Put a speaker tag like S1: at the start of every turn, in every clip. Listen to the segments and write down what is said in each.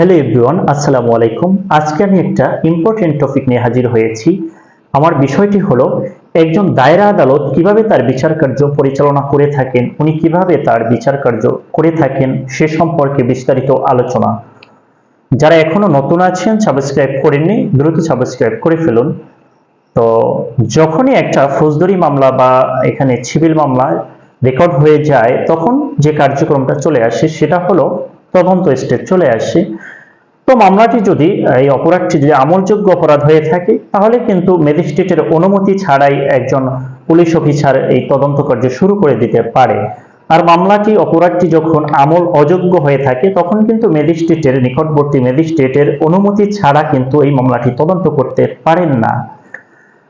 S1: Hello everyone, আসসালামু আলাইকুম। আজকে আমি একটা ইম্পর্টেন্ট টপিক নিয়ে হাজির হয়েছি। আমার বিষয়টি হলো, একজন দায়রা আদালত কীভাবে তার বিচার কার্য পরিচালনা করে থাকেন, উনি কীভাবে তার বিচার কার্য করে থাকেন, সে সম্পর্কে বিস্তারিত আলোচনা। যারা এখনও নতুন আছেন সাবস্ক্রাইব করেননি, দ্রুত সাবস্ক্রাইব করে ফেলুন। তো যখনই একটা ফৌজদারি মামলা বা এখানে সিভিল মামলা রেকর্ড হয়ে যায়, তখন যে কার্যক্রমটা চলে আসে, সেটা হলো তদন্ত স্টেপ চলে আসে। তো মামলাটি যদি এই অপরাধটি যদি আমলযোগ্য অপরাধ হয়ে থাকে, তাহলে কিন্তু ম্যাজিস্ট্রেটের অনুমতি ছাড়াই একজন পুলিশ অফিসার এই তদন্ত কার্য শুরু করে দিতে পারে। আর মামলাটি, অপরাধটি যখন আমল অযোগ্য হয়ে থাকে, তখন কিন্তু ম্যাজিস্ট্রেটের, নিকটবর্তী ম্যাজিস্ট্রেটের অনুমতি ছাড়া কিন্তু এই মামলাটি তদন্ত করতে পারেন না।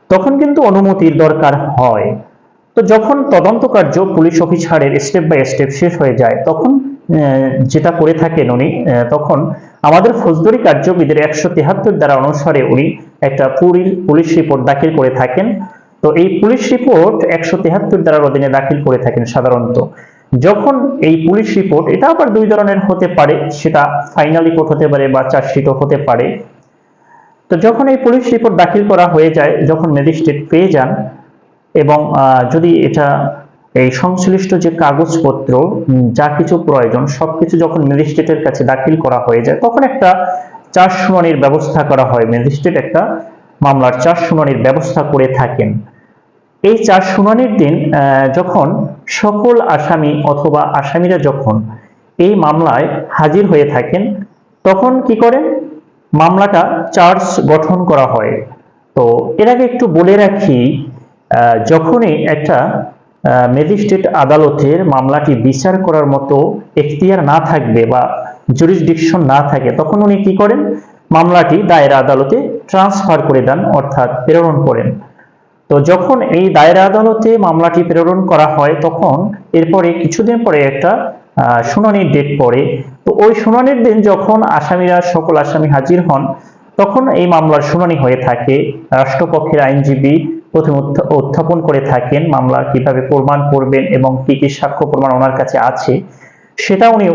S1: তখন কিন্তু অনুমতির দরকার হয়। তো যখন তদন্ত কার্য পুলিশ অফিসারের স্টেপ বাই স্টেপ শেষ হয়ে যায়, তখন যেটা করে থাকেন উনি তখন আমাদের ফৌজদারি কার্যবিধির একশো তেহাত্তর দ্বারা অনুসারে উনি একটা পুরি- পুলিশ রিপোর্ট দাখিল করে থাকেন। তো এই পুলিশ রিপোর্ট একশো তেহাত্তর দ্বারার অধীনে দাখিল করে থাকেন সাধারণত। যখন এই পুলিশ রিপোর্ট, এটা আবার দুই ধরনের হতে পারে, সেটা ফাইনাল রিপোর্ট হতে পারে বা চার্জশিটও হতে পারে। তো যখন এই পুলিশ রিপোর্ট দাখিল করা হয়ে যায়, যখন ম্যাজিস্ট্রেট পেয়ে যান এবং যদি এটা এই সংশ্লিষ্ট যে কাগজপত্র যা কিছু প্রয়োজন, সবকিছু যখন ম্যাজিস্ট্রেটের কাছে দাখিল করা হয়ে যায়, তখন একটা চার শুনানির ব্যবস্থা করা হয়। ম্যাজিস্ট্রেট একটা মামলার চার শুনানির ব্যবস্থা করে থাকেন। এই চার শুনানির দিন যখন সকল আসামি অথবা আসামিরা যখন এই মামলায় হাজির হয়ে থাকেন, তখন কি করেন? মামলাটা চার্জ গঠন করা হয়। তো এর আগে একটু বলে রাখি যখনই একটা ম্যাজিস্ট্রেট আদালতের মামলাটি বিচার করার মতো এখতিয়ার না থাকবে বা জুরিসডিকশন না থাকে, তখন উনি কি করেন? মামলাটি দায়রা আদালতে ট্রান্সফার করে দেন, অর্থাৎ প্রেরণ করেন। তো যখন এই দায়রা আদালতে মামলাটি প্রেরণ করা হয়, তখন এরপরে কিছুদিন পরে একটা শুনানির ডেট পড়ে। তো ওই শুনানির দিন যখন আসামিরা, সকল আসামি হাজির হন, তখন এই মামলার শুনানি হয়ে থাকে। রাষ্ট্রপক্ষের আইনজীবী প্রথম উত্থাপন করে থাকেন মামলা কীভাবে প্রমাণ করবেন এবং কি কি সাক্ষ্য প্রমাণ ওনার কাছে আছে, সেটা উনি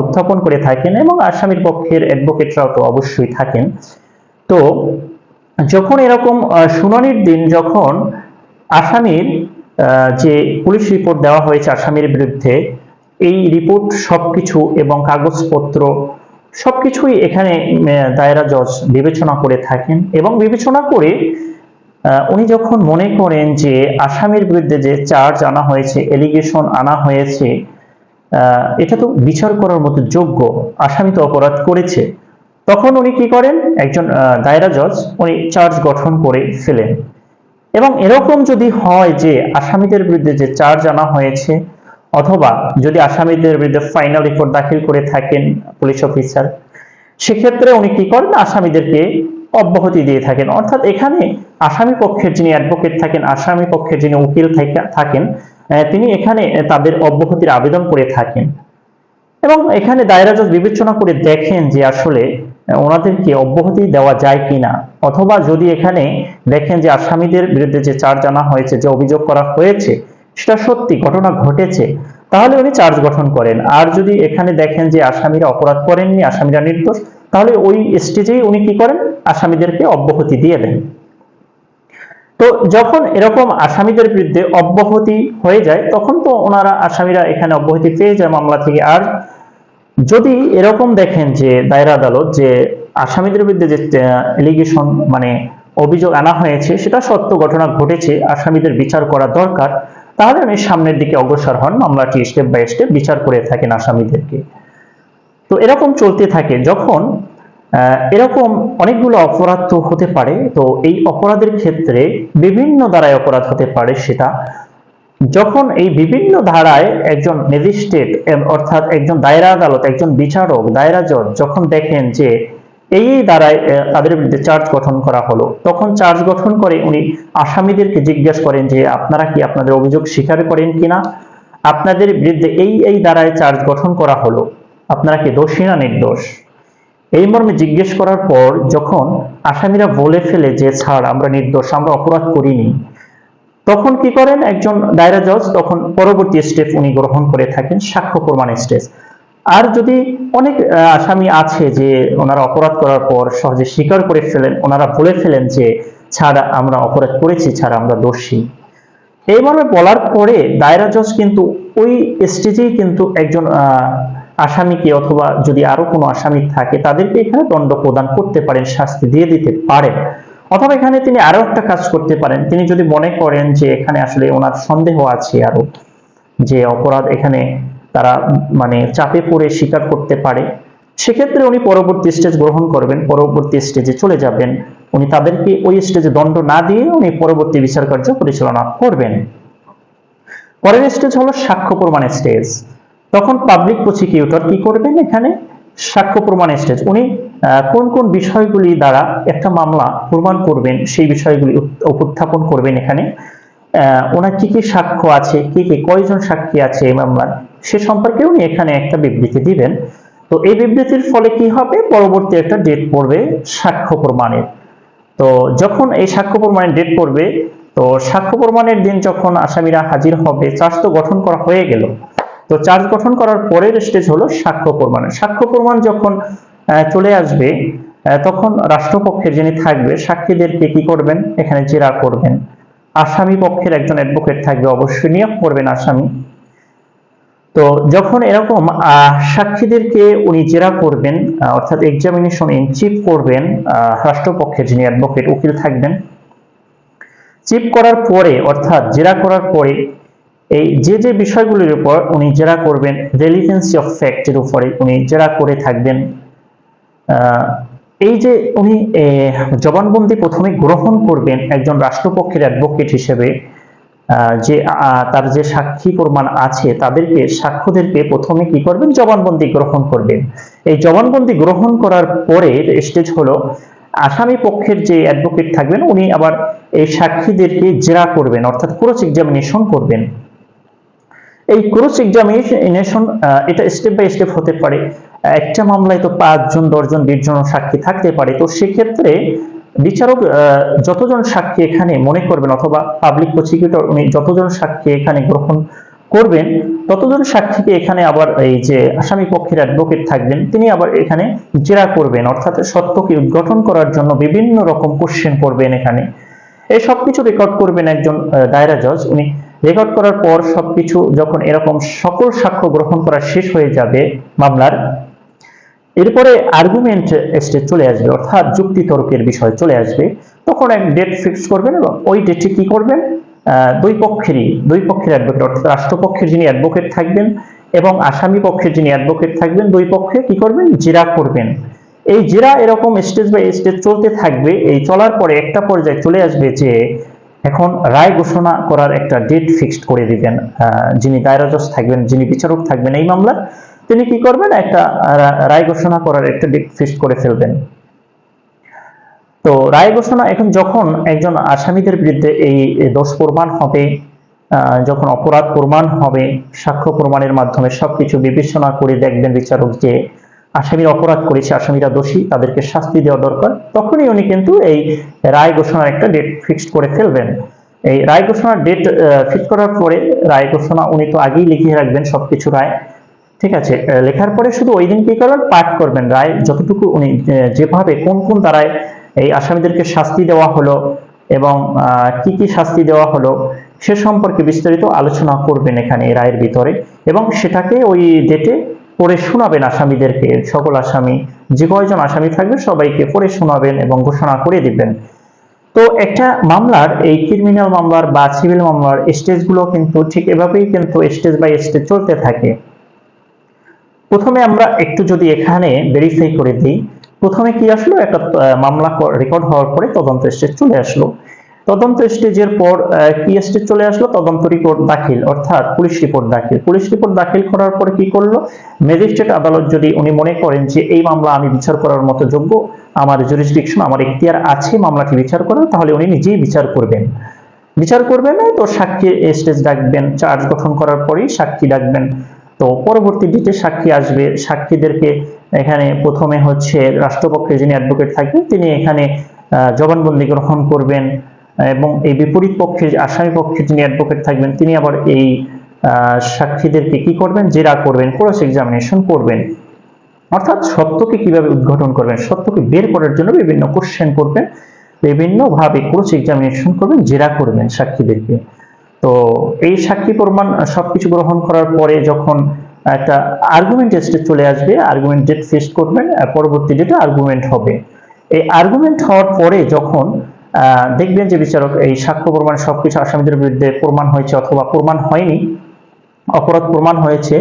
S1: উত্থাপন করে থাকেন এবং আসামির পক্ষের অ্যাডভোকেটরাও তো অবশ্যই থাকেন। তো যখন এরকম শুনানির দিন যখন আসামির যে পুলিশ রিপোর্ট দেওয়া হয়েছে আসামির বিরুদ্ধে, এই রিপোর্ট সবকিছু এবং কাগজপত্র সবকিছুই এখানে দায়রা জজ বিবেচনা করে থাকেন এবং বিবেচনা করে উনি যখন মনে করেন যে আসামির বিরুদ্ধে যে চার্জ আনা হয়েছে এলিগেশন আনা হয়েছে এটা তো বিচার করার মতো যোগ্য, আসামি তো অপরাধ করেছে, তখন উনি কি করেন? একজন দায়রা জজ, উনি চার্জ গঠন করে ফেলেন। এবং এরকম যদি হয় যে আসামিদের বিরুদ্ধে যে চার্জ আনা হয়েছে, অথবা যদি আসামিদের বিরুদ্ধে ফাইনাল রিপোর্ট দাখিল করে থাকেন পুলিশ অফিসার সেক্ষেত্রে উনি কি করেন? আসামিদেরকে অব্যাহতি দিয়ে থাকেন। অর্থাৎ এখানে আসামি পক্ষের যিনি অ্যাডভোকেট থাকেন, আসামি পক্ষের যিনি উকিল থাকেন তিনি এখানে তাদের অব্যাহতির আবেদন করে থাকেন। এবং এখানে দায়রা জজ বিবেচনা করে দেখেন যে আসলে ওনাদেরকে অব্যাহতি দেওয়া যায় কিনা। অথবা যদি এখানে দেখেন যে আসামিদের বিরুদ্ধে যে চার্জ আনা হয়েছে, যে অভিযোগ করা হয়েছে, সেটা সত্যি ঘটনা ঘটেছে, তাহলে উনি চার্জ গঠন করেন। আর যদি এখানে দেখেন যে আসামিরা অপরাধ করেননি, আসামিরা নির্দোষ তাহলে ওই স্টেজেই উনি কি করেন? আসামিদেরকে অব্যাহতি দিয়ে দেন। তো যখন এরকম আসামিদের বিরুদ্ধে অব্যাহতি হয়ে যায়, তখন তো ওনারা আসামিরা এখানে অব্যাহতি পেয়ে যায় মামলা থেকে। আর যদি এরকম দেখেন যে দায়রা আদালত, যে আসামিদের বিরুদ্ধে যে এলিগেশন মানে অভিযোগ আনা হয়েছে, সেটা সত্য ঘটনা ঘটেছে, আসামিদের বিচার করা দরকার, তাহলে উনি সামনের দিকে অগ্রসর হন। মামলাটি স্টেপ বাই স্টেপ বিচার করে থাকেন আসামিদেরকে। তো এরকম চলতে থাকে যখন এরকম অনেকগুলো অপরাধ তো হতে পারে তো এই অপরাধের ক্ষেত্রে বিভিন্ন ধারায় অপরাধ হতে পারে সেটা। যখন এই বিভিন্ন ধারায় একজন ম্যাজিস্ট্রেট অর্থাৎ একজন দায়রা আদালত একজন বিচারক দায়রা জজ যখন দেখেন যে এই আহ, তাদের বিরুদ্ধে চার্জ গঠন করা হলো তখন চার্জ গঠন করে উনি আসামিদেরকে জিজ্ঞেস করেন যে আপনারা কি আপনাদের অভিযোগ স্বীকার করেন কিনা? আপনাদের বিরুদ্ধে এই এই ধারায় চার্জ গঠন করা হলো। আপনারা কি দোষী না নির্দোষ? এই মর্মে জিজ্ঞেস করার পর যখন আসামিরা বলে ফেলে যে, ছাড়, আমরা নির্দোষ, আমরা অপরাধ করিনি। তখন কি করেন একজন দায়রা জজ? তখন পরবর্তী স্টেপ উনি গ্রহণ করে থাকেন, সাক্ষ্য প্রমাণ স্টেজ আর যদি অনেক আসামি আছে যে, ওনারা অপরাধ করার পর সহজে স্বীকার করে ফেলেন, ওনারা বলে ফেলেন যে, ছাড়া, আমরা অপরাধ করেছি, ছাড়া, আমরা দোষী। এইভাবে বলার পরে দায়রা জজ কিন্তু ওই স্টেজেই কিন্তু একজন আসামিকে অথবা যদি আরও কোনো আসামি থাকে, তাদেরকে এখানে দণ্ড প্রদান করতে পারেন, শাস্তি দিয়ে দিতে পারেন। অথবা এখানে তিনি আরও একটা কাজ করতে পারেন। তিনি যদি মনে করেন যে এখানে আসলে ওনার সন্দেহ আছে আরও, যে অপরাধ এখানে তারা মানে চাপে পড়ে স্বীকার করতে পারে, সেক্ষেত্রে উনি পরবর্তী স্টেজ গ্রহণ করবেন, পরবর্তী স্টেজে চলে যাবেন। উনি তাদেরকে ওই স্টেজে দণ্ড না দিয়ে উনি পরবর্তী বিচার কার্য পরিচালনা করবেন। পরের স্টেজ হলো সাক্ষ্য প্রমাণ স্টেজ তখন পাবলিক প্রসিকিউটর কি করবেন এখানে? সাক্ষ্য প্রমাণ স্টেজ উনি কোন কোন বিষয়গুলি দ্বারা একটা মামলা প্রমাণ করবেন, সেই বিষয়গুলি উপস্থাপন করবেন এখানে? ওনার কি কি সাক্ষ্য আছে? কি কি, কয়জন সাক্ষী আছে এই মামলার? সে সম্পর্কে উনি এখানে একটা বিবৃতি দিবেন। তো এই বিবৃতির ফলে কি হবে? পরবর্তী একটা ডেট পড়বে সাক্ষ্য প্রমাণের। তো যখন এই সাক্ষ্য প্রমাণের ডেট পড়বে, তো সাক্ষ্য প্রমাণের দিন যখন আসামিরা হাজির হবে, চার্জ তো গঠন করা হয়ে গেল। তো চার্জ গঠন করার পরের স্টেজ হলো সাক্ষ্য প্রমাণ। সাক্ষ্য প্রমাণ যখন চলে আসবে তখন রাষ্ট্রপক্ষের যিনি থাকবে, সাক্ষীদেরকে কি করবেন? এখানে জেরা করবেন। আসামি পক্ষের একজন অ্যাডভোকেট থাকবে, অবশ্যই নিয়োগ করবেন আসামি। তো যখন এরকম সাক্ষীদেরকে উনি জেরা করবেন অর্থাৎ এক্সামিনেশন ইন চিফ করবেন রাষ্ট্রপক্ষের যিনি অ্যাডভোকেট উকিল থাকবেন। চিফ করার পরে, অর্থাৎ জেরা করার পরে এই যে যে বিষয়গুলির উপর উনি জেরা করবেন রেলিভেন্সি অফ ফ্যাক্টের উপরে উনি জেরা করে থাকবেন। এই যে উনি জবানবন্দি প্রথমে গ্রহণ করবেন একজন রাষ্ট্রপক্ষের অ্যাডভোকেট হিসেবে যে তার যে সাক্ষী প্রমাণ আছে, তাদেরকে, সাক্ষ্যদেরকে প্রথমে কি করবেন? জবানবন্দি গ্রহণ করবেন। এই জবানবন্দি গ্রহণ করার পরে স্টেজ হলো, আসামি পক্ষের যে অ্যাডভোকেট থাকবেন, উনি আবার এই সাক্ষীদেরকে জেরা করবেন, অর্থাৎ ক্রস এক্সামিনেশন করবেন। এই ক্রস এক্সামিনেশন এটা স্টেপ বাই স্টেপ হতে পারে। একটা মামলায় তো পাঁচজন, দশজন বিশ জন সাক্ষী থাকতে পারে। তো সেক্ষেত্রে বিচারক যতজন সাক্ষী এখানে মনে করবেন অথবা পাবলিক প্রসিকিউটর উনি যতজন সাক্ষী এখানে গ্রহণ করবেন, ততজন সাক্ষীকে এখানে আবার এই যে আসামি পক্ষের অ্যাডভোকেট থাকবেন, তিনি আবার এখানে জেরা করবেন। অর্থাৎ সত্যকে উদ্ঘাটন করার জন্য বিভিন্ন রকম কোশ্চেন করবেন এখানে। এই সবকিছু রেকর্ড করবেন একজন দায়রা জজ উনি রেকর্ড করার পর সবকিছু যখন এরকম সকল সাক্ষ্য গ্রহণ করা শেষ হয়ে যাবে মামলার, এরপরে আর্গুমেন্ট স্টেজ চলে আসবে, অর্থাৎ যুক্তি তর্কের বিষয় চলে আসবে, তখন এক ডেট ফিক্স করবেন এবং ওই ডেটে কি করবেন? দুই পক্ষেরই, দুই পক্ষের অ্যাডভোকেট অর্থাৎ রাষ্ট্রপক্ষের যিনি অ্যাডভোকেট থাকবেন এবং আসামি পক্ষের যিনি অ্যাডভোকেট থাকবেন, দুই পক্ষে কি করবেন? জেরা করবেন। এই জেরা এরকম স্টেজ বাই স্টেজ চলতে থাকবে, এই চলার পরে একটা পর্যায়ে চলে আসবে যে এখন রায় ঘোষণা করার একটা ডেট ফিক্সড করে দিবেন যিনি দায়রা জজ থাকবেন, যিনি বিচারক থাকবেন এই মামলার, তিনি কি করবেন? একটা রায় ঘোষণা করার একটা ডেট ফিক্সড করে ফেলবেন। তো রায় ঘোষণা এখন যখন একজন আসামিদের বিরুদ্ধে এই দোষ প্রমাণ হবে যখন অপরাধ প্রমাণ হবে, সাক্ষ্য প্রমাণের মাধ্যমে সবকিছু বিবেচনা করে দেখবেন বিচারক যে আসামিরা অপরাধ করেছে, আসামিরা দোষী, তাদেরকে শাস্তি দেওয়া দরকার। তখনই উনি কিন্তু এই রায় ঘোষণার একটা ডেট ফিক্সড করে ফেলবেন। এই রায় ঘোষণার ডেট ফিক্স করার পরে রায় ঘোষণা উনি তো আগেই লিখে রাখবেন সবকিছু রায়। ঠিক আছে লেখার পরে শুধু ওই দিন কি করবেন পাঠ করবেন। রায় যতটুকু উনি যেভাবে কোন কোন দ্বারায় এই আসামিদেরকে শাস্তি দেওয়া হলো এবং কি কি শাস্তি দেওয়া হলো, সে সম্পর্কে বিস্তারিত আলোচনা করবেন এখানে রায়ের ভিতরে। এবং সেটাকে ওই ডেটে পড়ে শোনাবেন আসামিদেরকে। সকল আসামি, যে কয়জন আসামি থাকবে সবাইকে পড়ে শোনাবেন এবং ঘোষণা করে দিবেন। তো একটা মামলার, এই ক্রিমিনাল মামলার বা সিভিল মামলার স্টেজগুলো কিন্তু ঠিক এভাবেই কিন্তু স্টেজ বাই স্টেজ চলতে থাকে। প্রথমে আমরা একটু যদি এখানে ভেরিফাই করে দিই, প্রথমে কি আসলো? একটা মামলা রেকর্ড হওয়ার পরে তদন্ত স্টেজ চলে আসলো। তদন্ত স্টেজের পর কি স্টেজ চলে আসলো? তদন্ত রিপোর্ট দাখিল, অর্থাৎ পুলিশ রিপোর্ট দাখিল। পুলিশ রিপোর্ট দাখিল করার পরে কি করল? ম্যাজিস্ট্রেট আদালত যদি উনি মনে করেন যে এই মামলা আমি বিচার করার মতো যোগ্য, আমার জুরিসডিকশন আমার এখতিয়ার আছে মামলাটি বিচার করার, তাহলে উনি নিজেই বিচার করবেন। বিচার করবেন, তো সাক্ষী স্টেজ ডাকবেন চার্জ গঠন করার পরেই সাক্ষী ডাকবেন। তো পরবর্তী ডেটে সাক্ষী আসবে। সাক্ষীদেরকে এখানে প্রথমে হচ্ছে রাষ্ট্রপক্ষে যিনি অ্যাডভোকেট থাকবেন, তিনি এখানে জবানবন্দি গ্রহণ করবেন। এবং এই বিপরীত পক্ষে, আসামি পক্ষে যিনি অ্যাডভোকেট থাকবেন, তিনি আবার এই সাক্ষীদেরকে কি করবেন? জেরা করবেন ক্রস এক্সামিনেশন করবেন। অর্থাৎ সত্যকে কীভাবে উদ্ঘাটন করবেন? সত্যকে বের করার জন্য বিভিন্ন কোশ্চেন করবেন বিভিন্ন ভাবে ক্রস এক্সামিনেশন করবেন, জেরা করবেন সাক্ষীদেরকে। তো এই সাক্ষী প্রমাণ, সবকিছু গ্রহণ করার পরে যখন একটা আর্গুমেন্ট স্টেজ চলে আসবে আর্গুমেন্ট ডেট ফেস করবেন, পরবর্তী ডেটে আর্গুমেন্ট হবে। এই আর্গুমেন্ট হওয়ার পরে যখন দেখবেন যে বিচারক এই সাক্ষ্য প্রমাণ সবকিছু আসামিদের বিরুদ্ধে প্রমাণ হয়েছে অথবা প্রমাণ হয়নি, অপরাধ প্রমাণ হয়েছে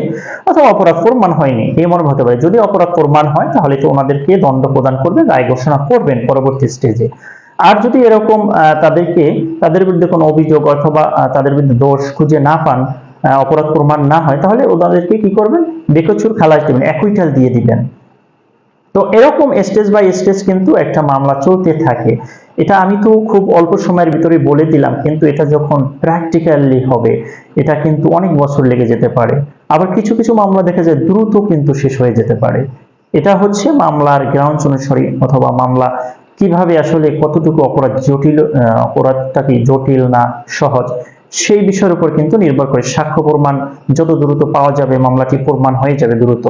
S1: অথবা অপরাধ প্রমাণ হয়নি এমন হতে পারে। যদি অপরাধ প্রমাণ হয়, তাহলে তো ওনাদেরকে দণ্ড প্রদান করবেন রায় ঘোষণা করবেন পরবর্তী স্টেজে আর যদি এরকম তাদেরকে, তাদের বিরুদ্ধে কোনো অভিযোগ অথবা তাদের বিরুদ্ধে দোষ খুঁজে না পান অপরাধ প্রমাণ না হয়, তাহলে ওনাদেরকে কি করবেন? বেকচুর খালাস দিবেন অ্যাকুইটাল দিয়ে দিবেন। তো এরকম স্টেজ বাই স্টেজ কিন্তু একটা মামলা চলতে থাকে। এটা আমি তো খুব অল্প সময়ের ভিতরে বলে দিলাম, কিন্তু এটা যখন প্র্যাকটিক্যালি হবে, এটা কিন্তু অনেক বছর লেগে যেতে পারে। আবার কিছু কিছু মামলা দেখা যায় দ্রুত কিন্তু শেষ হয়ে যেতে পারে। এটা হচ্ছে মামলার গ্রাউন্ড অনুসারী অথবা মামলা কীভাবে আসলে কতটুকু অপরাধ জটিল অপরাধটা কি জটিল না সহজ সেই বিষয়ের উপর কিন্তু নির্ভর করে সাক্ষ্য প্রমাণ যত দ্রুত পাওয়া যাবে, মামলাটি প্রমাণ হয়ে যাবে দ্রুত।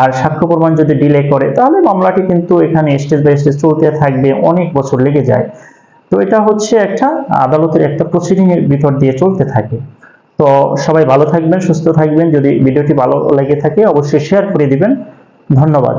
S1: আর সাক্ষ্য প্রমাণ যদি ডিলে করে, তাহলে মামলাটি কিন্তু এখানে স্টেজ বাই স্টেজ চলতে থাকবে, অনেক বছর লেগে যায়। তো এটা হচ্ছে একটা আদালতের একটা প্রসিডিং এর ভিতর দিয়ে চলতে থাকে। তো সবাই ভালো থাকবেন, সুস্থ থাকবেন। যদি ভিডিওটি ভালো লেগে থাকে, অবশ্যই শেয়ার করে দিবেন। ধন্যবাদ।